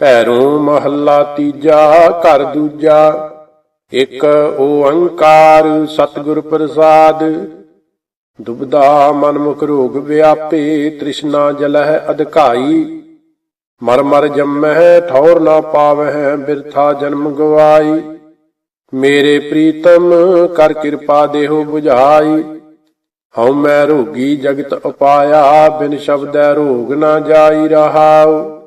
ਭੈਰੋਂ ਮਹੱਲਾ ਤੀਜਾ, ਘਰ ਦੂਜਾ। ਇੱਕ ਓੰਕਾਰ ਸਤਿਗੁਰ ਪ੍ਰਸਾਦ। ਦੁਬਦਾ ਮਨ ਮੁਖ ਰੋਗ ਵਿਆਪੇ, ਤ੍ਰਿਸ਼ਨਾ ਜਲਹਿ ਅਧਿਕਾਈ। ਮਰ ਮਰ ਜੰਮਹਿ, ਠੌਰ ਨਾ ਪਾਵਹਿ, ਬਿਰਥਾ ਜਨਮ ਗਵਾਈ। ਮੇਰੇ ਪ੍ਰੀਤਮ, ਕਰ ਕਿਰਪਾ ਦੇਹੋ 부ਝਾਈ ਹਉ ਮੈਂ ਰੋਗੀ ਜਗਤ ਉਪਾਇਆ, ਬਿਨ ਸ਼ਬਦੈ ਰੋਗ ਨਾ ਜਾਈ ਰਹਾਉ।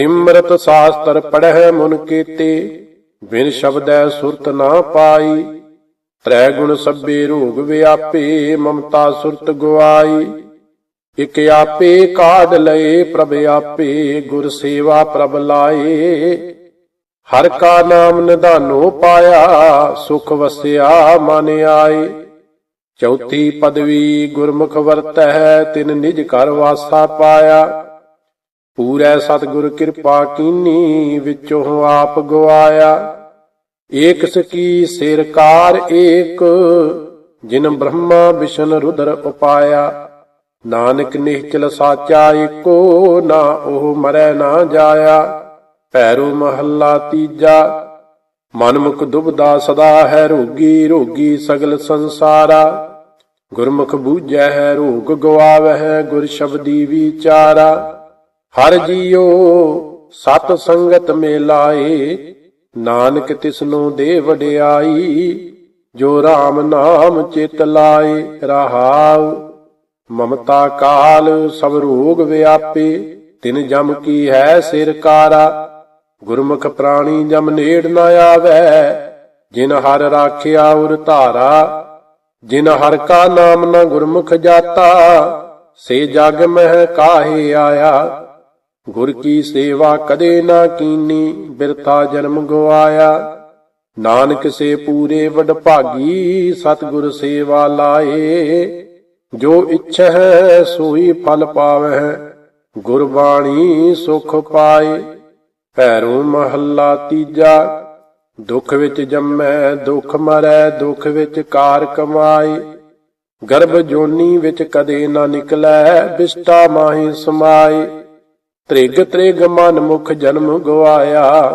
ਸਿਮਰਤ ਸਾਸਤਰ ਪੜਹਿ ਮਨ ਕੀਤੇ, ਬਿਨ ਸ਼ਬਦੈ ਸੁਰਤ ਨਾ ਪਾਈ ਤ੍ਰੈ ਗੁਣ ਸਭੇ ਰੋਗ ਵਿਆਪੇ, ਮਮਤਾ ਸੁਰਤ ਗਵਾਈ ਇਕ ਆਪੇ ਕਾਢ ਲਏ, ਪ੍ਰਭ ਆਪੇ ਗੁਰ ਸੇਵਾ ਪ੍ਰਭ ਲਾਏ। ਹਰ ਕਾ ਨਾਮ ਨਿਧਾਨੋ ਪਾਇਆ, ਸੁਖ ਵਸਿਆ ਮਨ ਆਏ। ਚੌਥੀ ਪਦਵੀ ਗੁਰਮੁਖ ਵਰਤੈ ਤਿਨ ਨਿਜ ਘਰ ਵਾਸਾ ਪਾਇਆ। ਪੂਰੈ ਸਤਿਗੁਰ ਕਿਰਪਾ ਕੀਨੀ ਵਿੱਚੋਂ ਆਪ ਗਵਾਇਆ। ਏਕ ਸਕੀ ਸਿਰਕਾਰ ਏਕ, ਜਿਨ ਬ੍ਰਹਮਾ ਵਿਸ਼ਨ ਰੁਦਰ ਉਪਾਇਆ। ਨਾਨਕ ਨਿਹਚਲ ਸਾਚਾ ਏਕੋ, ਨਾ ਉਹ ਮਰੈ ਨਾ ਜਾਇਆ। ਭੈਰੋ ਮਹੱਲਾ ਤੀਜਾ, ਮਨ ਮੁਖ ਦੁਬਦਾ ਸਦਾ ਹੈ ਰੋਗੀ ਰੋਗੀ ਸਗਲ ਸੰਸਾਰਾ। ਗੁਰਮੁਖ ਬੂਝੈ ਹੈ ਰੋਗ ਗਵਾਵਹਿ, ਗੁਰ ਸ਼ਬਦੀ ਵਿਚਾਰਾ। ਹਰ ਜੀਉ ਸਤ ਸੰਗਤ ਮੇ ਲਾਏ ਨਾਨਕ ਤਿਸਨੂੰ ਦੇ ਵਡਿਆਈ ਜੋ RAM ਨਾਮ ਚਿਤ ਲਾਏ, ਰਹਾਉ। ਮਮਤਾ ਕਾਲ ਸਭ ਰੋਗ ਵਿਆਪੇ, ਤਿਨ ਜਮ ਕੀ ਹੈ ਸਿਰ ਕਾਰਾ। ਗੁਰਮੁਖ ਪ੍ਰਾਣੀ ਜਮ ਨੇੜ ਨ ਆਵੈ, ਜਿਨ ਹਰ ਰਾਖਿਆ ਉਰ ਧਾਰਾ। ਜਿਨ ਹਰ ਕਾ ਨਾਮ ਨਾ ਗੁਰਮੁਖ ਜਾਤਾ, ਸੇ ਜਗ ਮਹਿ ਕਾਹੇ ਆਇਆ। ਗੁਰ ਕੀ ਸੇਵਾ ਕਦੇ ਨਾ ਕੀਨੀ, ਬਿਰਥਾ ਜਨਮ ਗਵਾਇਆ। ਨਾਨਕ ਸੇ ਪੂਰੇ ਵਡ ਭਾਗੀ, ਸਤਿਗੁਰ ਸੇਵਾ ਲਾਏ। ਜੋ ਇੱਛਾ ਹੈ ਸੋਈ ਫਲ ਪਾਵਹਿ, ਗੁਰਬਾਣੀ ਸੁਖ ਪਾਏ। ਭੈਰੋ ਮਹੱਲਾ ਤੀਜਾ, ਦੁੱਖ ਵਿੱਚ ਜੰਮੈ, ਦੁੱਖ ਮਰੈ, ਦੁੱਖ ਵਿੱਚ ਕਾਰ ਕਮਾਏ। ਗਰਭ ਜੋਨੀ ਵਿੱਚ ਕਦੇ ਨਾ ਨਿਕਲੈ, ਬਿਸਟਾ ਮਾਹੀ ਸਮਾਏ। ਤ੍ਰਿਗ ਤ੍ਰਿਗ ਮਨ ਮੁਖ ਜਨਮ ਗਵਾਇਆ।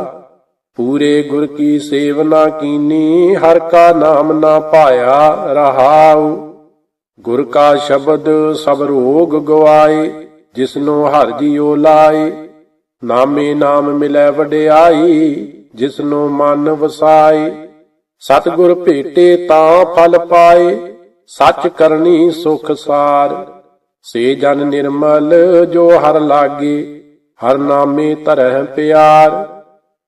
ਪੂਰੇ ਗੁਰ ਕੀ ਸੇਵਨਾ ਕੀਨੀ, ਹਰ ਕਾ ਨਾਮ ਨਾ ਪਾਇਆ ਰਹਾਉ। ਗੁਰ ਕਾ ਸ਼ਬਦ ਸਭ ਰੋਗ ਗਵਾਏ, ਜਿਸਨੂੰ ਹਰ ਜੀਉ ਲਾਏ। ਨਾਮੇ ਨਾਮ ਮਿਲੈ ਵਡਿਆਈ, ਜਿਸਨੂੰ ਮਨ ਵਸਾਏ। ਸਤਿਗੁਰ ਭੇਟੇ ਤਾਂ ਫਲ ਪਾਏ, ਸੱਚ ਕਰਨੀ ਸੁਖ ਸਾਰ। ਸੇ ਜਨ ਨਿਰਮਲ ਜੋ ਹਰ ਲਾਗੇ ਹਰ ਨਾਮੇ ਧਰਹਿ ਪਿਆਰ।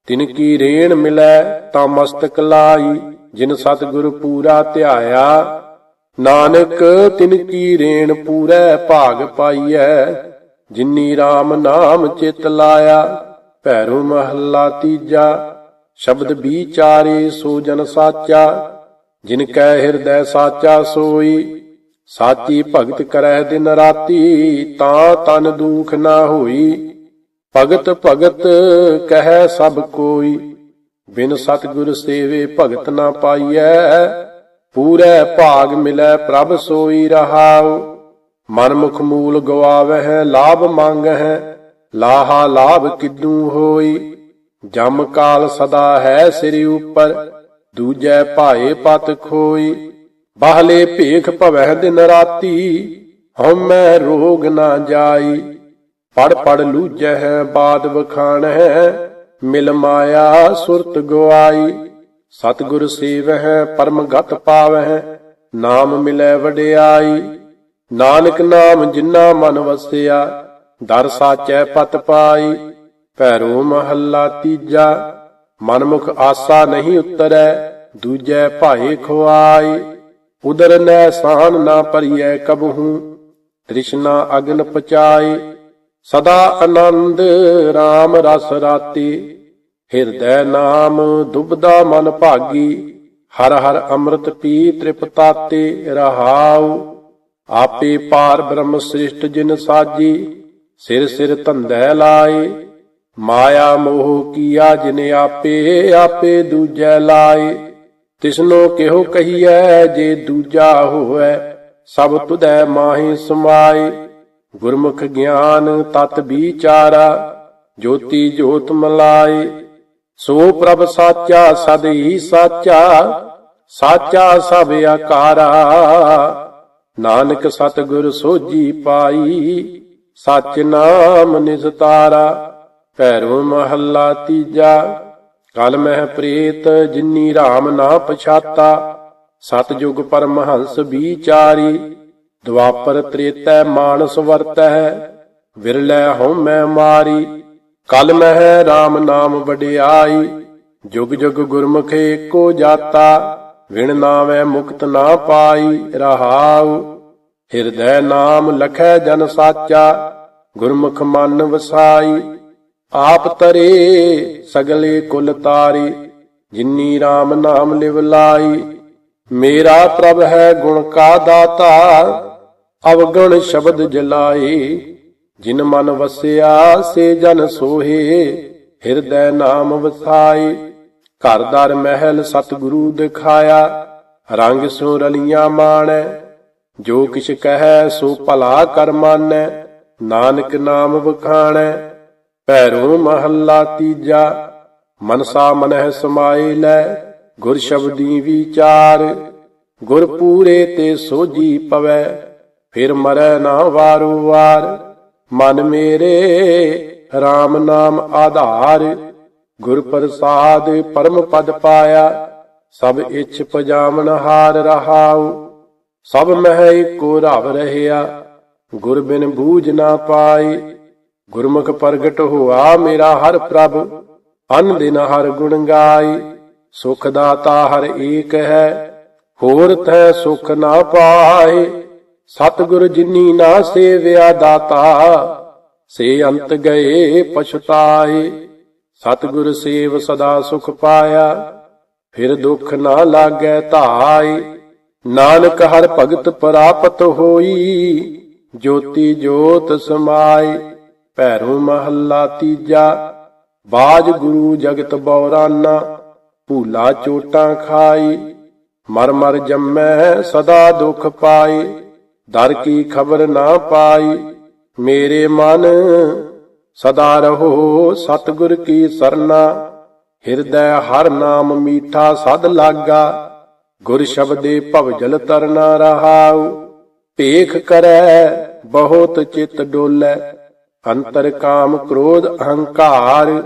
ਤਿਨ ਕੀ ਰੇਣ ਮਿਲੈ, ਤਾਂ ਮਸਤਕ ਲਾਈ, ਜਿਨ ਸਤਿਗੁਰ ਪੂਰਾ ਧਿਆਇਆ। ਨਾਨਕ, ਤਿਨ ਕੀ ਰੇਣ ਪੂਰੈ ਭਾਗ ਪਾਈਐ, ਜਿਨੀ RAM ਨਾਮ ਚਿਤ ਲਾਇਆ, ਭੈਰੋ ਮਹੱਲਾ ਤੀਜਾ। ਸ਼ਬਦ ਵਿਚਾਰੇ ਸੋ ਜਨ ਸਾਚਾ, ਜਿਨ ਕੈ ਹਿਰਦੈ ਸਾਚਾ ਸੋਈ। ਸਾਚੀ ਭਗਤ ਕਰੈ ਦਿਨ ਰਾਤੀ, ਤਾਂ ਤਨ ਦੁਖ ਨਾ ਹੋਈ। ਭਗਤ ਭਗਤ ਕਹੈ ਸਭ ਕੋਈ। ਬਿਨ ਸਤਿਗੁਰ ਸੇਵੇ ਭਗਤ ਨਾ ਪਾਈਐ। ਪੂਰੇ ਭਾਗ ਮਿਲੈ ਪ੍ਰਭ ਸੋਈ ਰਹਾਉ। ਮਨ ਮੁਖ ਮੂਲ ਗਵਾਵਹਿ, ਲਾਭ ਮੰਗਹਿ। ਲਾਹਾ ਲਾਭ ਕਿਦੂ ਹੋਈ। ਜਮ ਕਾਲ ਸਦਾ ਹੈ ਸਿਰ ਉਪਰ। ਦੂਜੈ ਭਾਏ ਪਤ ਖੋਈ। ਬਾਹਲੇ ਭੇਖ ਭਵਹਿ ਦਿਨ ਰਾਤੀ। ਹਉਮੈ ਰੋਗ ਨਾ ਜਾਈ। ਪੜ ਪੜ ਲੂਜਹਿ, ਬਾਦ ਵਖਾਣਹਿ, ਮਿਲ ਮਾਇਆ ਸੁਰਤ ਗਵਾਈ। ਸਤਿਗੁਰ ਸੇਵਹਿ, ਪਰਮ ਗਤ ਪਾਵਹਿ, ਨਾਮ ਮਿਲੈ ਵਡਿਆਈ। ਨਾਨਕ ਨਾਮ ਜਿਨਾ ਮਨ ਵਸਿਆ, ਦਰ ਸਾਚੈ ਪਤ ਪਾਈ। ਭੈਰੋ ਮਹੱਲਾ ਤੀਜਾ, ਮਨਮੁਖ ਆਸਾ ਨਹੀਂ ਉਤਰੈ, ਦੂਜੈ ਭਾਏ ਖੁਆਈ। ਉਦਰ ਨੈ ਸਾਨ ਨਾ ਪਰਿਐ ਕਬਹੂ, ਤ੍ਰਿਸ਼ਨਾ ਅਗਨ ਪਚਾਈ। ਸਦਾ ਆਨੰਦ RAM ਰਸ ਰਾਤੀ। ਹਿਰਦੈ ਨਾਮ ਦੁਬਦਾ ਮਨ ਭਾਗੀ। ਹਰ ਹਰ ਅੰਮ੍ਰਿਤ ਪੀ ਤ੍ਰਿਪਤਾਤੇ, ਰਹਾਉ। ਆਪੇ ਪਾਰ ਬ੍ਰਹਮ ਸ੍ਰਿਸ਼ਟ ਜਿਨ ਸਾਜੀ, ਸਿਰ ਸਿਰ ਧੰਦੈ ਲਾਏ। ਮਾਇਆ ਮੋਹ ਕੀਆ ਜਿਨ ਆਪੇ ਆਪੇ ਦੂਜੈ ਲਾਏ। ਤਿਸਨੋ ਕਿਹੋ ਕਹੀਐ, ਜੇ ਦੂਜਾ ਹੋਵੈ, ਸਭ ਤੁਧੈ ਮਾਹੀ ਸਮਾਏ। ਗੁਰਮੁਖ ਗਿਆਨ ਤਤ ਵਿਚਾਰਾ, ਜੋਤੀ ਜੋਤ ਮਲਾਏ। ਸੋ ਪ੍ਰਭ ਸਾਚਾ, ਸਦ ਹੀ ਸਾਚਾ ਸਾਚਾ ਸਭ ਆਕਾਰਾ। ਨਾਨਕ ਸਤਿਗੁਰ ਸੋਜੀ ਪਾਈ ਸਚ ਨਾਮ ਨਿਸਤਾਰਾ ਭੈਰੋ ਮਹੱਲਾ ਤੀਜਾ, ਕਲ ਮਹਿ ਪ੍ਰੀਤ, ਜਿਨੀ RAM ਨਾ ਪਛਾਤਾ। ਸਤਜੁਗ ਪਰਮਹੰਸ ਵਿਚਾਰੀ। ਦਵਾਪਰ ਤ੍ਰੇਤੈ ਮਾਨਸ ਵਰਤੈ ਵਿਰਲੇ ਹਉ ਮੈਂ ਮਾਰੀ। ਕਲ ਮਹਿ RAM ਨਾਮ ਵਡਿਆਈ, ਜੁਗ ਜੁਗ ਗੁਰਮੁਖੇ ਕੋ ਜਾਤਾ, ਵਿਣ ਨਾਵੇਂ ਮੁਕਤ ਨਾ ਪਾਈ ਰਹਾਉ। ਹਿਰਦੈ ਨਾਮ ਲਖੈ ਜਨ ਸਾਚਾ, ਗੁਰਮੁਖ ਮਨ ਵਸਾਈ। ਆਪ ਤਰੇ ਸਗਲੇ ਕੁਲ ਤਾਰੀ, ਜਿਨੀ RAM ਨਾਮ ਲਿਵ ਲਾਈ ਮੇਰਾ ਪ੍ਰਭ ਹੈ ਗੁਣ ਕਾ ਦਾਤਾ ਅਵਗਣ ਸ਼ਬਦ ਜਲਾਏ, ਜਿਨ ਮਨ ਵਸਿਆ ਸੇ ਜਨ ਸੋਹੇ, ਹਿਰਦੈ ਨਾਮ ਵਸਾਈ ਘਰ ਦਰ ਮਹਿਲ ਸਤਿਗੁਰੂ ਦਿਖਾਇਆ, ਰੰਗ ਸੋ ਰਲੀਆਂ ਮਾਣੈ। ਜੋ ਕਿਛ ਕਹੈ ਸੋ ਭਲਾ ਕਰ ਮਾਨੈ, ਨਾਨਕ ਨਾਮ ਵਖਾਣੈ। ਭੈਰੋ ਮਹੱਲਾ ਤੀਜਾ ਮਨਸਾ ਮਨਹਿ ਸਮਾਏ ਲੈ, ਗੁਰ ਸ਼ਬਦੀ ਵਿਚਾਰ। ਗੁਰ ਪੂਰੇ ਤੇ ਸੋਜੀ ਪਵੈ ਫਿਰ ਮਰੈ ਨਾ ਵਾਰੋ ਵਾਰ। ਮਨ ਮੇਰੇ RAM ਨਾਮ ਆਧਾਰ। ਗੁਰ ਪ੍ਰਸਾਦ ਪਰਮ ਪਦ ਪਾਇਆ। ਸਭ ਇਛ ਪਜਾਮਨ ਹਾਰ ਰਹਾਉ। ਸਭ ਮਹਿ ਏਕੋ ਰਵ ਰਹਿਆ। ਗੁਰ ਬਿਨ ਬੂਝ ਨਾ ਪਾਈ ਗੁਰਮੁਖ ਪ੍ਰਗਟ ਹੋਆ ਮੇਰਾ ਹਰ ਪ੍ਰਭ। ਅਨ ਦਿਨ ਹਰ ਗੁਣ ਗਾਈ ਸੁਖ ਦਾਤਾ ਹਰ ਏਕ ਹੈ। ਹੋਰ ਤੈ ਸੁਖ ਨਾ ਪਾਏ। ਸਤਿਗੁਰ ਜਿਨੀ ਨਾ ਸੇਵਿਆ ਦਾਤਾ, ਸੇ ਅੰਤ ਗਏ ਪਛਤਾਏ। ਸਤਿਗੁਰ ਸੇਵ ਸਦਾ ਸੁਖ ਪਾਇਆ, ਫਿਰ ਦੁੱਖ ਨਾ ਲਾਗੈ ਧਾਈ ਨਾਨਕ ਹਰ ਭਗਤ ਪ੍ਰਾਪਤ ਹੋਈ, ਜੋਤੀ ਜੋਤ ਸਮਾਈ ਭੈਰੋ ਮਹੱਲਾ ਤੀਜਾ, ਬਾਜ ਗੁਰੂ ਜਗਤ ਬੌਰਾਨਾ, ਭੂਲਾ ਚੋਟਾਂ ਖਾਈ ਮਰ ਮਰ ਜੰਮੈ ਸਦਾ ਦੁਖ ਪਾਈ ਦਰ ਕੀ ਖਬਰ ਨਾ ਪਾਈ। ਮੇਰੇ ਮਨ ਸਦਾ ਰਹੋ ਸਤਿਗੁਰ ਕੀ ਸਰਨਾ। ਹਿਰਦੈ ਹਰ ਨਾਮ ਮੀਠਾ ਸਦ ਲਾਗਾ। ਗੁਰ ਸ਼ਬਦੇ ਭਵਜਲ ਤਰਨਾ ਰਹਾਉ। ਭੇਖ ਕਰੈ ਬਹੁਤ ਚਿਤ ਡੋਲੇ। ਅੰਤਰ ਕਾਮ ਕ੍ਰੋਧ ਅਹੰਕਾਰ।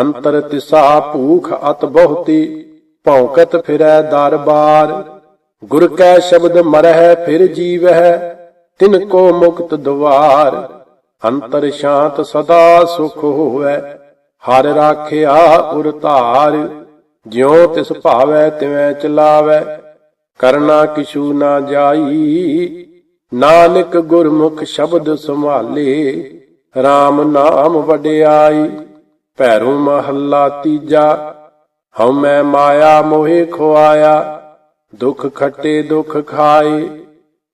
ਅੰਤਰ ਤਿਸਾ ਭੂਖ ਅਤ ਬਹੁਤੀ। ਭੌਂਕਤ ਫਿਰੈ ਦਰਬਾਰ। ਗੁਰ ਕੈ ਸ਼ਬਦ ਮਰਹਿ ਫਿਰ ਜੀਵਹਿ, ਤਿਨ ਕੋ ਮੁਕਤ ਦਵਾਰ। ਅੰਤਰ ਸ਼ਾਂਤ ਸਦਾ ਸੁਖ ਹੋਵੇ, ਹਰ ਰਾਖਿਆ ਉਰ ਧਾਰ। ਜਿਉ ਤਿਸ ਭਾਵੈ ਤਿਵੈ ਚਲਾਵੈ, ਕਰਨਾ ਕਿਛੂ ਨਾ ਜਾਈ। ਨਾਨਕ ਗੁਰਮੁਖ ਸ਼ਬਦ ਸੰਭਾਲੇ RAM ਨਾਮ ਵਡਿਆਈ। ਭੈਰੋ ਮਹੱਲਾ ਤੀਜਾ, ਹਉ ਮੈਂ ਮਾਇਆ ਮੋਹਿ ਖੁਆਇਆ। ਦੁਖ ਖੱਟੇ ਦੁਖ ਖਾਏ,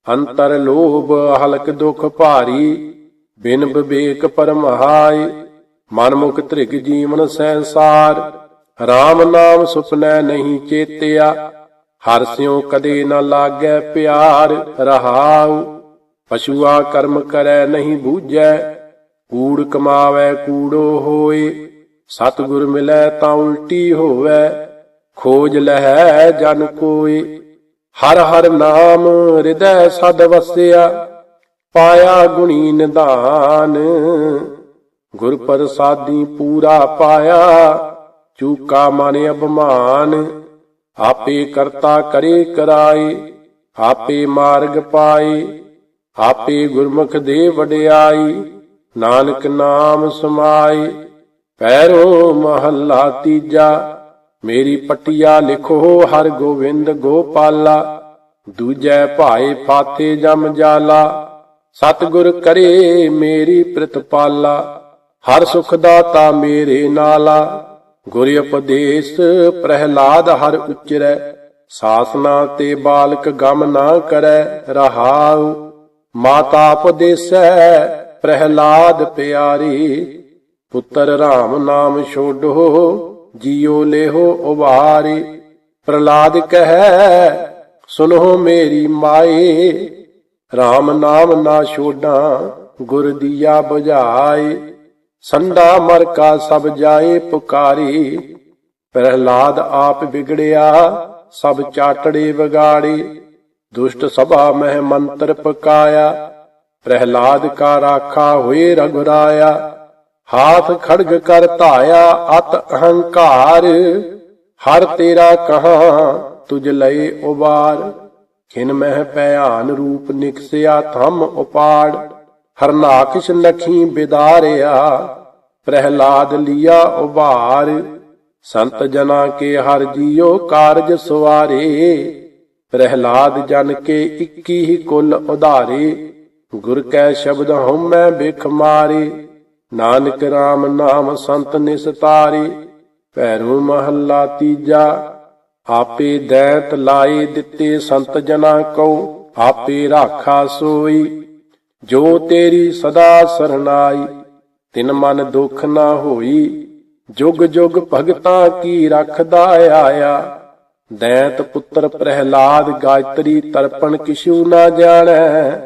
ਅੰਤਰ ਲੋਭ ਹਲਕ ਦੁਖ ਭਾਰੀ ਬਿਨ ਵਿਵੇਕ ਪਰਮਹਾਈ ਮਨ ਮੁਖ ਧ੍ਰਿਗ ਜੀਵਨ ਸੰਸਾਰ RAM ਨਾਮ ਸੁਪਨੈ ਨਹੀਂ ਚੇਤਿਆ, ਹਰ ਸਿਉ ਕਦੇ ਨਾ ਲਾਗੈ ਪਿਆਰ, ਰਹਾਉ, ਪਸ਼ੂਆ ਕਰਮ ਕਰੈ ਨਹੀਂ ਬੂਝੈ, ਕੂੜ ਕਮਾਵੈ ਕੂੜੋ ਹੋਏ, ਸਤਿਗੁਰ ਮਿਲੈ ਤਾਂ ਉਲਟੀ ਹੋਵੈ ਖੋਜ ਲਹਿ ਜਨ ਕੋਏ ਹਰ ਹਰ ਨਾਮ ਹਿਰਦੈ ਸਦ ਵਸਿਆ। ਪਾਇਆ ਗੁਣੀ ਨਿਧਾਨ। ਗੁਰ ਪ੍ਰਸਾਦੀ ਪੂਰਾ ਪਾਇਆ। ਚੂਕਾ ਮਨ ਅਭਮਾਨ। ਆਪੇ ਕਰਤਾ ਕਰੇ ਕਰਾਏ। ਆਪੇ ਮਾਰਗ ਪਾਏ। ਆਪੇ ਗੁਰਮੁਖ ਦੇ ਵਡਿਆਈ ਨਾਨਕ ਨਾਮ ਸਮਾਏ। ਪੈਰੋ ਮਹੱਲਾ ਤੀਜਾ। ਮੇਰੀ ਪਟਿਆ ਲਿਖੋ, ਹਰ ਗੋਵਿੰਦ ਗੋਪਾਲਾ। ਦੂਜੈ ਭਾਏ ਫਾਤੇ ਜਮ ਜਾਲਾ। ਸਤਿਗੁਰ ਕਰੇ ਮੇਰੀ ਪ੍ਰਤਪਾਲਾ। ਹਰ ਸੁਖ ਦਾਤਾ ਮੇਰੇ ਨਾਲਾ। ਗੁਰ ਉਪਦੇਸ਼ ਪ੍ਰਹਿਲਾਦ ਹਰ ਉਚਰੈ। ਸਾਸਨਾ ਤੇ ਬਾਲਕ ਗਮ ਨਾ ਕਰੈ ਰਹਾਉ। ਮਾਤਾ ਉਪਦੇਸੈ ਪ੍ਰਹਿਲਾਦ ਪਿਆਰੀ। ਪੁੱਤਰ RAM ਨਾਮ ਛੋਡੋ। ਜੀਉ ਲੇਹੋ ਉਬਾਰੀ ਪ੍ਰਲਾਦ ਕਹੈ ਸੁਨੋ ਮੇਰੀ ਮਾਏ RAM ਨਾਮ ਨਾ ਛੋਡਾਂ ਗੁਰ ਦੀਆ ਬੁਝਾਏ, ਸੰਡਾ ਮਰ ਕਾ ਸਭ ਜਾਏ ਪੁਕਾਰੀ, ਪ੍ਰਹਲਾਦ ਆਪ ਵਿਗੜਿਆ, ਸਭ ਚਾਟੜੇ ਵਿਗਾੜੇ, ਦੁਸ਼ਟ ਸਭਾ ਮਹਿ ਮੰਤਰ ਪਕਾਇਆ, ਪ੍ਰਹਲਾਦ ਕਾ ਰਾਖਾ ਹੋਏ ਰਗੁਰਾਇਆ ਹਾਥ ਖੜਗ ਕਰ ਧਾਇਆ ਅਤ ਅਹੰਕਾਰ, ਹਰ ਤੇਰਾ ਕਹਾ ਤੁਜ ਲਏ ਉਬਾਰ। ਖਿਨ ਮਹਿ ਭਿਆਨ ਰੂਪ ਨਿਕਸਿਆ ਥੰਮ ਉਪਾੜ ਹਰਨਾਕਸ਼ ਨਖੀ ਬਿਦਾਰਿਆ, ਪ੍ਰਹਿਲਾਦ ਲਿਆ ਉਭਾਰ। ਸੰਤ ਜਨਾ ਕੇ ਹਰ ਜੀਓ ਕਾਰਜ ਸਵਾਰੇ, ਪ੍ਰਹਿਲਾਦ ਜਨ ਕੇ ਇੱਕੀ ਹੀ ਕੁਲ ਉਧਾਰੇ। ਗੁਰ ਕੈ ਸ਼ਬਦ ਹਉਮੈ ਬਿਖ ਮਾਰੇ। ਨਾਨਕ RAM ਨਾਮ ਸੰਤ ਨਿਸਤਾਰੇ ਭੈਰੂ ਮਹੱਲਾ ਤੀਜਾ, ਆਪੇ ਦੈਤ ਲਾਏ ਦਿੱਤੇ ਸੰਤ ਜਨਾ ਕੋ ਆਪੇ ਰਾਖਾ ਸੋਈ। ਜੋ ਤੇਰੀ ਸਦਾ ਸਰਨਾਈ ਤਿਨ ਮਨ ਦੁਖ ਨਾ ਹੋਈ, ਜੁਗ ਜੁਗ ਭਗਤਾਂ ਕੀ ਰਖਦਾ ਆਇਆ। ਦੈਤ ਪੁੱਤਰ ਪ੍ਰਹਿਲਾਦ ਗਾਇਤਰੀ ਤਰਪਣ ਕਿਛੂ ਨਾ ਜਾਣੈ,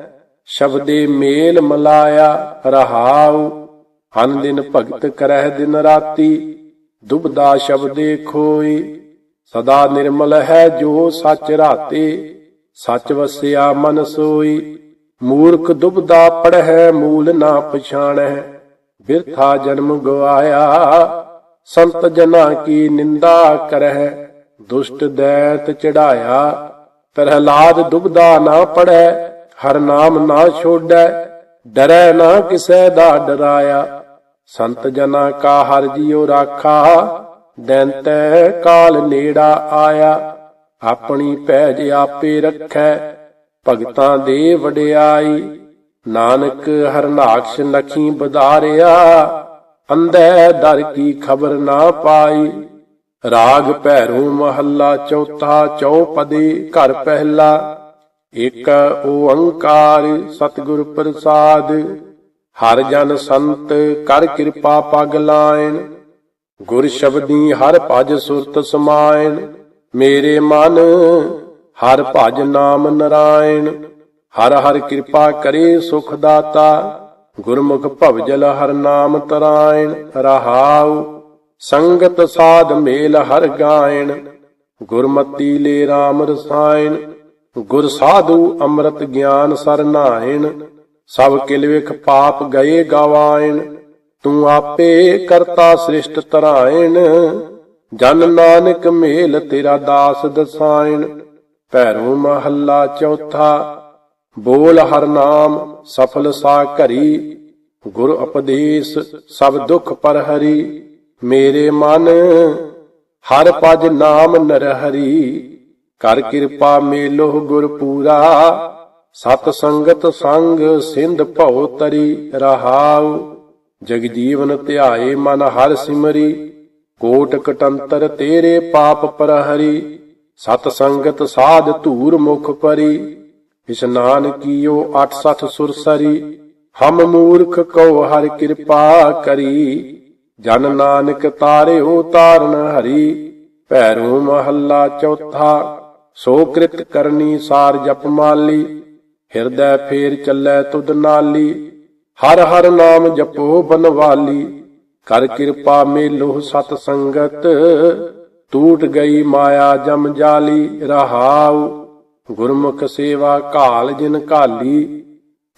ਸ਼ਬਦੇ ਮੇਲ ਮਲਾਇਆ ਰਹਾਉ। ਹਨ ਦਿਨ ਭਗਤ ਕਰਹਿ ਦਿਨ ਰਾਤੀ, ਦੁਬਦਾ ਸ਼ਬਦੇ ਖੋਈ ਸਦਾ ਨਿਰਮਲ ਹੈ ਜੋ ਸੱਚ ਰਾਤੇ, ਸੱਚ ਵਸਿਆ ਮਨ ਸੋਈ ਮੂਰਖ ਦੁਬਦਾ ਪੜਹਿ, ਮੂਲ ਨਾ ਪਛਾਣੈ। ਬਿਰਥਾ ਜਨਮ ਗਵਾਇਆ, ਸੰਤ ਜਨਾ ਕੀ ਨਿੰਦਾ ਕਰਹਿ। ਦੁਸ਼ਟ ਦੈਤ ਚੜਾਇਆ ਪ੍ਰਹਲਾਦ ਦੁਬਦਾ ਨਾ ਪੜੈ ਹਰ ਨਾਮ ਨਾ ਛੋੜੈ ਡਰੈ ਨਾ ਕਿਸੈ ਦਾ ਡਰਾਇਆ। ਸੰਤ ਜਨਾ ਕਾ ਹਰ ਜੀਉ ਰਾਖਾ, ਦੈਂਤੈ ਕਾਲ ਨੇੜਾ ਆਇਆ, ਆਪਣੀ ਪੈਜ ਆਪੇ ਰੱਖੈ, ਭਗਤਾਂ ਦੇ ਵਡਿਆਈ, ਨਾਨਕ ਹਰਨਾਕਸ਼ ਨਖੀ ਬਧਾਰਿਆ, ਅੰਧੈ ਦਰ ਕੀ ਖਬਰ ਨਾ ਪਾਈ, ਰਾਗ ਭੈਰੂ ਮਹੱਲਾ ਚੌਥਾ ਚੌਪਦੀ ਘਰ ਪਹਿਲਾ ਇਕ ਓੰਕਾਰ ਸਤਿਗੁਰ ਪ੍ਰਸਾਦ ਹਰ ਜਨ ਸੰਤ ਕਰ ਕਿਰਪਾ ਪਗ ਲਾਇਣ। ਗੁਰ ਸ਼ਬਦੀ ਹਰ ਭਜ ਸੁਰਤ ਸਮਾਇਣ। ਮੇਰੇ ਮਨ ਹਰ ਭਜ ਨਾਮ ਨਰਾਇਣ। ਹਰ ਹਰ ਕਿਰਪਾ ਕਰੇ ਸੁਖ ਦਾਤਾ। ਗੁਰਮੁਖ ਭਵਜਲ ਹਰ ਨਾਮ ਤਰਾਇਣ। ਰਹਾਉ ਸੰਗਤ ਸਾਧ ਮੇਲ ਹਰ ਗਾਇਣ। ਗੁਰਮਤੀ ਲੈ RAM ਰਸਾਇਣ। ਗੁਰ ਸਾਧੂ ਅੰਮ੍ਰਿਤ ਗਿਆਨ ਸਰਨਾਇਣ ਸਭ ਕਿਲ ਵਿਖ ਪਾਪ ਗਏ ਗਵਾਇਣ, ਤੂੰ ਆਪੇ ਕਰਤਾ ਸ੍ਰਿਸ਼ਟ ਤਰਾਇਣ। ਜਨ ਨਾਨਕ ਮੇਲ ਤੇਰਾ ਦਾਸ ਦਸਾਇਣ, ਭੈਰੋ ਮਹੱਲਾ ਚੌਥਾ, ਬੋਲ ਹਰ ਨਾਮ ਸਫਲ ਸਾ ਘਰੀ। ਗੁਰ ਉਪਦੇਸ਼ ਸਭ ਦੁਖ ਪਰ ਹਰੀ, ਮੇਰੇ ਮਨ ਹਰ ਪਜ ਨਾਮ ਨਰਹਰੀ। ਕਰ ਕਿਰਪਾ ਮੇਲੋ ਗੁਰ ਪੂਰਾ ਸਤ ਸੰਗਤ ਸੰਗ ਸਿੰਧ ਭਉ ਤਰੀ ਰਹਾਉ, ਜਗ ਜੀਵਨ ਧਿਆਏ ਮਨ ਹਰ ਸਿਮਰੀ, ਕੋਟ ਕਟੰਤਰ ਤੇਰੇ ਪਾਪ ਪਰਹਰੀ, ਸਤ ਸੰਗਤ ਸਾਧ ਧੂਰ ਮੁਖ ਪਰੀ ਇਸ਼ਨਾਨ ਕੀਓ 86 ਸੁਰਸਰੀ ਹਮ ਮੂਰਖ ਕਉ ਹਰ ਕਿਰਪਾ ਕਰੀ, ਜਨ ਨਾਨਕ ਤਾਰਿਓ ਤਾਰਨ ਹਰੀ, ਭੈਰੋ ਮਹੱਲਾ ਚੌਥਾ, ਸੋ ਕ੍ਰਿਤ ਕਰਨੀ ਸਾਰ ਜਪ ਮਾਲੀ ਹਿਰਦੈ ਫੇਰ ਚੱਲੈ ਤੁਧ ਨਾਲੀ, ਹਰ ਹਰ ਨਾਮ ਜਪੋ ਬਨਵਾਲੀ। ਕਰ ਕਿਰਪਾ ਮੇਲੋ ਸਤ ਸੰਗਤ ਟੂਟ ਗਈ ਮਾਇਆ ਜਮ ਜਾਲੀ, ਰਹਾਉ। ਗੁਰਮੁਖ ਸੇਵਾ ਕਾਲ ਜਿਨ ਕਾਲੀ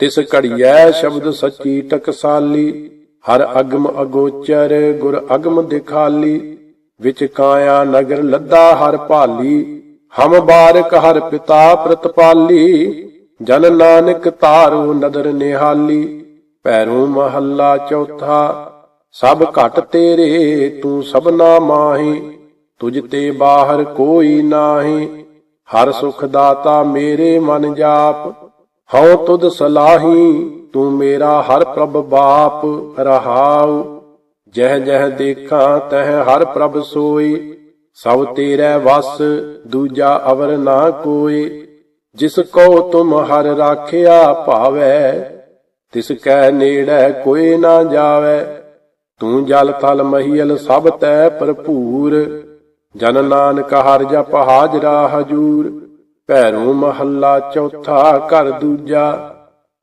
ਤਿਸ ਘੜੀਐ ਸ਼ਬਦ ਸੱਚੀ ਟਕਸਾਲੀ। ਹਰ ਅਗਮ ਅਗੋਚਰ, ਗੁਰ ਅਗਮ ਦਿਖਾਲੀ। ਵਿਚ ਕਾਇਆ ਨਗਰ ਲੱਦਾ ਹਰ ਭਾਲੀ, ਹਮ ਬਾਰਕ ਹਰ ਪਿਤਾ ਪ੍ਰਤਪਾਲੀ। ਜਨ ਨਾਨਕ ਤਾਰੂ ਨਦਰ ਨਿਹਾਲੀ, ਪੈਰੂ ਮਹੱਲਾ ਚੌਥਾ, ਸਭ ਘਟ ਤੇਰੇ, ਤੂੰ ਸਭਨਾ ਮਾਹੀ, ਤੁਝ ਤੇ ਬਾਹਰ ਕੋਈ ਨਾਹੀ, ਹਰ ਸੁਖ ਦਾਤਾ ਮੇਰੇ ਮਨ ਜਾਪ, ਹਉ ਤੁਧ ਸਲਾਹੀ, ਤੂੰ ਮੇਰਾ ਹਰ ਪ੍ਰਭ ਬਾਪ ਰਹਾਉ, ਜਹ ਜਹ ਦੇਖਾਂ ਤਹ ਹਰ ਪ੍ਰਭ ਸੋਈ, ਸਭ ਤੇਰੇ ਵਸ, ਦੂਜਾ ਅਵਰ ਨਾ ਕੋਈ ਜਿਸ ਕੋ ਤੁਮ ਹਰ ਰਾਖਿਆ ਭਾਵੈ, ਤਿਸ ਕੈ ਨੇੜੈ ਕੋਈ ਨਾ ਜਾਵੇ। ਤੂੰ ਜਲ ਥਲ ਮਹੀਲ ਸਭ ਤੈ ਭਰਪੂਰ, ਜਨ ਨਾਨਕ ਹਰ ਜਪ ਹਾਜਰਾ ਹਜੂਰ। ਭੈਰੂ ਮਹੱਲਾ ਚੌਥਾ ਘਰ ਦੂਜਾ,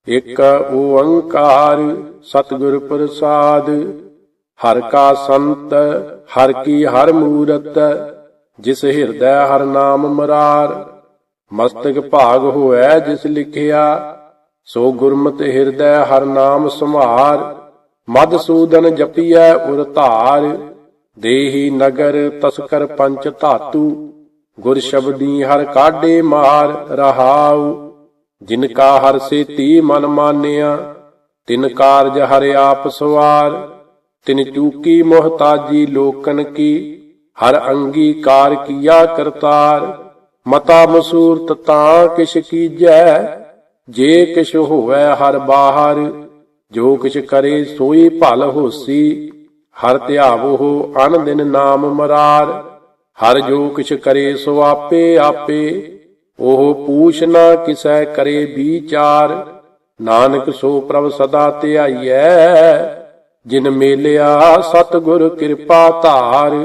ਇਕ ਓੰਕਾਰ ਸਤਿਗੁਰ ਪ੍ਰਸਾਦ। ਹਰ ਕਾ ਸੰਤ, ਹਰ ਕੀ ਹਰ ਮੂਰਤ, ਜਿਸ ਹਿਰਦੈ ਹਰ ਨਾਮ ਮਰਾਰ। ਮਸਤਕ ਭਾਗ ਹੋਐ ਜਿਸ ਲਿਖਿਆ, ਸੋ ਗੁਰਮਤਿ ਹਿਰਦੈ ਹਰ ਨਾਮ ਸੰਭਾਰ ਮਦਸੂਦਨ ਜਪੀਐ ਉਰ ਧਾਰ, ਦੇਹੀ ਨਗਰ ਤਸਕਰ ਪੰਚ ਧਾਤੂ, ਗੁਰ ਸ਼ਬਦੀ ਹਰ ਕਾਢੇ ਮਾਰ ਰਹਾਉ, ਜਿਨ ਕਾ ਹਰ ਸੇਤੀ ਮਨ ਮਾਨਿਆ, ਤਿਨ ਕਾਰਜ ਹਰ ਆਪ ਸਵਾਰ, ਤਿਨ ਚੂਕੀ ਮੁਹਤਾਜੀ ਲੋਕਨ ਕੀ, ਹਰ ਅੰਗੀਕਾਰ ਕੀਆ ਕਰਤਾਰ ਮਤਾ ਮਸੂਰਤ ਤਾਂ ਕਿਛ ਕੀਜੈ, ਜੇ ਕਿਛ ਹੋਵੈ ਹਰ ਬਾਹਰ, ਜੋ ਕਿਛ ਕਰੇ ਸੋਈ ਭਲ ਹੋਸੀ, ਹਰ ਧਿਆਵੋ ਅਨ ਦਿਨ ਨਾਮ ਮਰਾਰ, ਹਰ ਜੋ ਕਿਛ ਕਰੇ ਸੋ ਆਪੇ ਆਪੇ, ਉਹ ਪੂਛ ਨਾ ਕਿਸੈ ਕਰੇ ਵਿਚਾਰ ਨਾਨਕ ਸੋ ਪ੍ਰਭ ਸਦਾ ਧਿਆਈਐ, ਜਿਨ ਮੇਲਿਆ ਸਤਿਗੁਰ ਕਿਰਪਾ ਧਾਰ,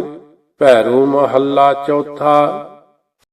ਭੈਰੋ ਮਹੱਲਾ ਚੌਥਾ